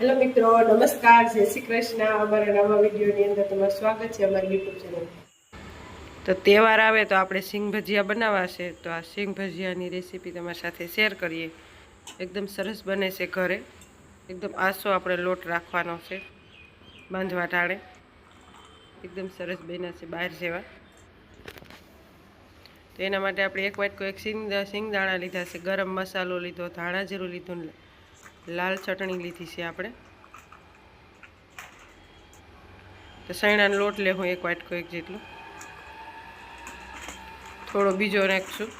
Hello મિત્રો, નમસ્કાર. જય શ્રી કૃષ્ણ. અમારા નવા વિડીયોની અંદર તમારું સ્વાગત છે અમારી યુટ્યુબ ચેનલ તો તહેવાર આવે તો આપણે સિંગ ભજીયા બનાવવા છે. તો આ સિંગ ભજીયાની રેસીપી તમારી સાથે શેર કરીએ. એકદમ સરસ બને છે ઘરે. એકદમ આસો આપણે લોટ રાખવાનો છે, બાંધવા ટાણે. એકદમ સરસ બન્યા છે બહાર જેવા. તો એના માટે આપણે એક વાટકો એક સિંગ સિંગ દાણા લીધા છે. ગરમ મસાલો લીધો, ધાણા જીરું લીધું લાલ ચટણી લીધી છે આપણે. તો સૈણાનો લોટ લે હું એક વાટકો એક જેટલો. થોડો બીજો નાખશું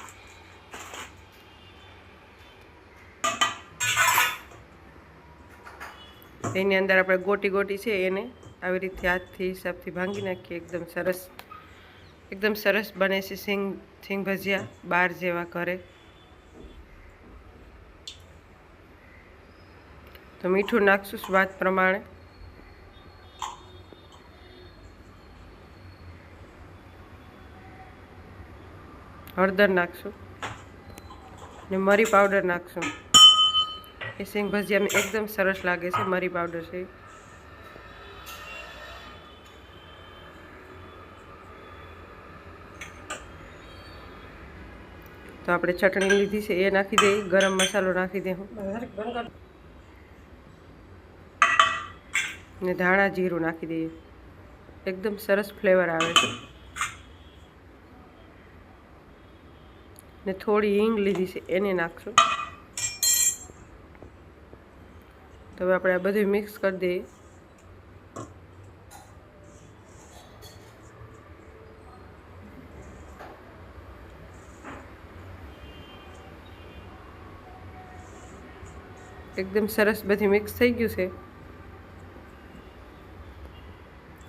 એની અંદર આપણે ગોટી ગોટી છે એને આવી રીતે હાથથી હિસાબથી ભાંગી નાખીએ. એકદમ સરસ એકદમ સરસ બને છે. સિંગ સિંગ ભજીયા બાર જેવા ઘરે. તો મીઠું નાખશું સ્વાદ પ્રમાણે. હળદર નાખશું. ને મરી પાવડર નાખશું. એ સિંગ ભજીયા એકદમ સરસ લાગે છે, મરી પાવડર છે. તો આપણે ચટણી લીધી છે, એ નાખી દઈએ ગરમ મસાલો નાખી દે ને ધાણા જીરું નાખી દઈએ. એકદમ સરસ ફ્લેવર આવે છે. ને થોડી હિંગ લીધી છે, એને નાખશું. તો હવે આપણે આ બધું મિક્સ કરી દઈએ. એકદમ સરસ બધી મિક્સ થઈ ગયું છે.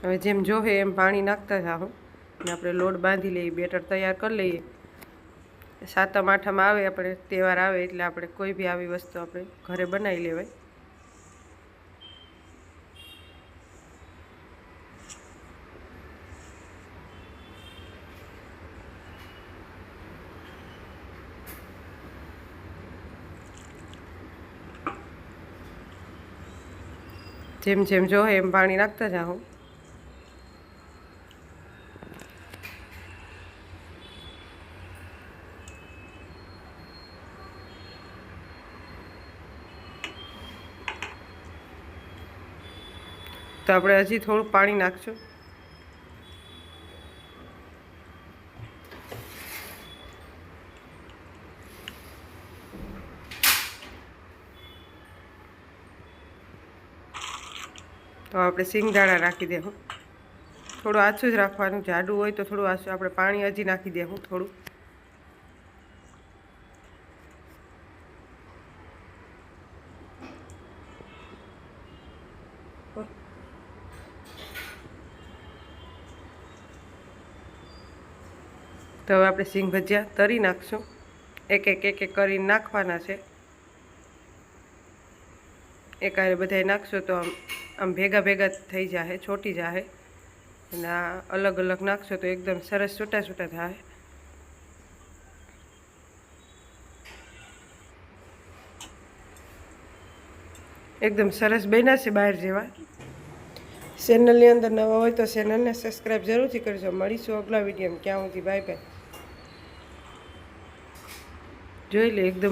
હવે જેમ જોહે એમ પાણી નાખતા જાઓ અને આપણે લોટ બાંધી લઈએ, બેટર તૈયાર કરી લઈએ. સાતમ, આઠમ આવે, આપણે તહેવાર આવે એટલે આપણે કોઈ બી આવી વસ્તુ આપણે ઘરે બનાવી લેવાય. જેમ જેમ જોહે એમ પાણી નાખતા જાઉં તો આપણે હજી થોડું પાણી નાખશું. તો આપણે સિંગદાણા નાખી દેવું થોડું આછું જ રાખવાનું. જાડું હોય તો થોડું આછું. આપણે પાણી હજી નાખી દેવું થોડું. તો હવે આપણે સિંગ ભજીયા તરી નાખશું. એક એક એક એક કરીને નાખવાના છે. એકારે બધાય નાખશો તો આમ આમ ભેગા ભેગા થઈ જાય છોટી જાય અને આ અલગ અલગ નાખશો તો એકદમ સરસ છૂટા છૂટા થાય એકદમ સરસ બન્યા છે બહાર જેવા. ચેનલની અંદર નવા હોય તો ચેનલને સબસ્ક્રાઈબ જરૂરથી કરજો. મળીશું અગલા વિડીયોમાં ક્યાં સુધી બાય બાય જોઈ લે એકદમ